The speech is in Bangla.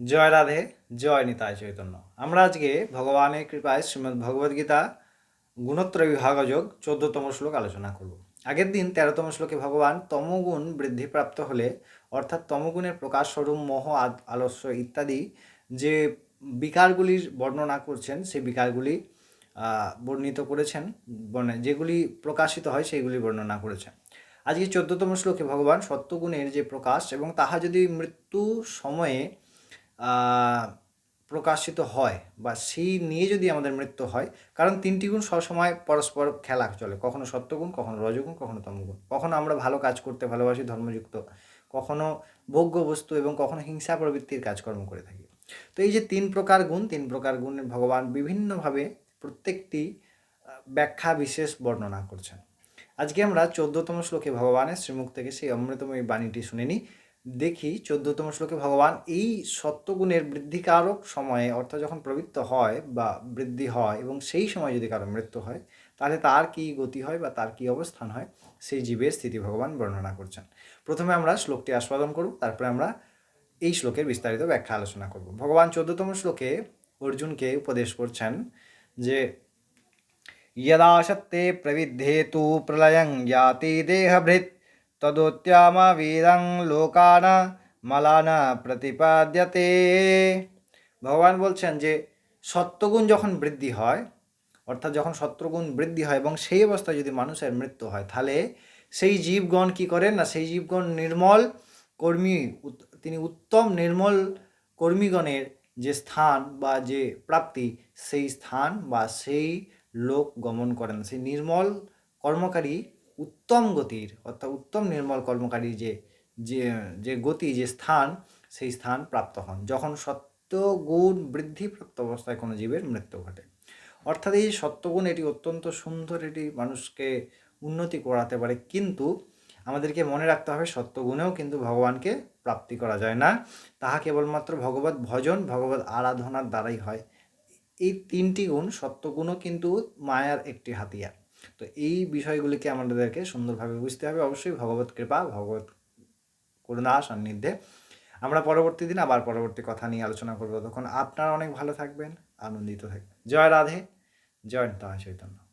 জয় রাধে, জয় নিতাই চৈতন্য। আমরা আজকে ভগবানের কৃপায় শ্রীমদ্ ভগবদ্গীতা গুণত্রয় বিভাগযোগ চোদ্দতম শ্লোক আলোচনা করব। আগের দিন তেরোতম শ্লোকে ভগবান তমগুণ বৃদ্ধিপ্রাপ্ত হলে, অর্থাৎ তমগুণের প্রকাশ স্বরূপ, মোহ আলস্য ইত্যাদি যে বিকারগুলির বর্ণনা করছেন, সেই বিকারগুলি বর্ণিত করেছেন যেগুলি প্রকাশিত হয়, সেইগুলি বর্ণনা করেছেন। আজকে চোদ্দতম শ্লোকে ভগবান সত্যগুণের যে প্রকাশ এবং তাহা যদি মৃত্যু সময়ে প্রকাশিত হয় বা সেই নিয়ে যদি আমাদের মৃত্যু হয়, কারণ তিনটি গুণ সবসময় পরস্পর খেলা চলে। কখনো সত্যগুণ, কখনো রজগুণ, কখনো তমগুণ। কখনো আমরা ভালো কাজ করতে ভালোবাসি, ধর্মযুক্ত। কখনো ভোগ্য বস্তু এবং কখনো হিংসা প্রবৃত্তির কাজকর্ম করে থাকি। তো এই যে তিন প্রকার গুণ, তিন প্রকার গুণ ভগবান বিভিন্নভাবে প্রত্যেকটি ব্যাখ্যা বিশেষ বর্ণনা করছেন। আজকে আমরা চোদ্দতম শ্লোকে ভগবানের শ্রীমুখ থেকে সেই অমৃতময় বাণীটি শুনে নিই। দেখি চোদ্দতম শ্লোকে ভগবান এই সত্যগুণের বৃদ্ধিকারক সময়ে অর্থাৎ যখন প্রবৃত্ত হয় বা বৃদ্ধি হয় এবং সেই সময় যদি কারো মৃত্যু হয় তাহলে তার কি গতি হয় বা তার কি অবস্থান হয় সেই জীবের স্থিতি ভগবান বর্ণনা করছেন প্রথমে আমরা শ্লোকটি আস্বাদন করব তারপরে আমরা এই শ্লোকের বিস্তারিত ব্যাখ্যা আলোচনা করব ভগবান চোদ্দতম শ্লোকে অর্জুনকে উপদেশ করছেন যে यदा सत्ते प्रविद्धेतु प्रलयं याति देहभृत् তদোত্যামাবীরং লোকান মালানা প্রতিপাদ্যতে ভগবান বলছেন যে, সত্যগুণ যখন বৃদ্ধি হয়, অর্থাৎ যখন সত্যগুণ বৃদ্ধি হয় এবং সেই অবস্থায় যদি মানুষের মৃত্যু হয়, তাহলে সেই জীবগণ কি করেন না, সেই জীবগণ নির্মল কর্মী তিনি উত্তম নির্মল কর্মীগণের যে স্থান বা যে প্রাপ্তি, সেই স্থান বা সেই লোক গমন করেন। সেই নির্মল কর্মকারী উত্তম গতির, অর্থাৎ উত্তম নির্মল কর্মকারী যে যে গতি, যে স্থান, সেই স্থান প্রাপ্ত হন। যখন সত্য গুণ বৃদ্ধিপ্রাপ্ত অবস্থায় কোনো জীবের মৃত্যু ঘটে। অর্থাৎ এই সত্যগুণ এটি অত্যন্ত সুন্দর, এটি মানুষকে উন্নতি করাতে পারে। কিন্তু আমাদেরকে মনে রাখতে হবে, সত্যগুণেও কিন্তু ভগবানকে প্রাপ্তি করা যায় না। তাহা কেবলমাত্র ভগবত ভজন, ভগবত আরাধনার দ্বারাই হয়। এই তিনটি গুণ, সত্যগুণও কিন্তু মায়ার একটি হাতিয়ার। তো এই বিষয়গুলিকে আমাদেরকে সুন্দরভাবে বুঝতে হবে। অবশ্যই ভগবত কৃপা, ভগবত করুণা, সান্নিধ্যে। আমরা পরবর্তী দিন আবার পরবর্তী কথা নিয়ে আলোচনা করব। তখন আপনারা অনেক ভালো থাকবেন, আনন্দিত থাকবেন। জয় রাধে, জয় তাহা চৈতন্য।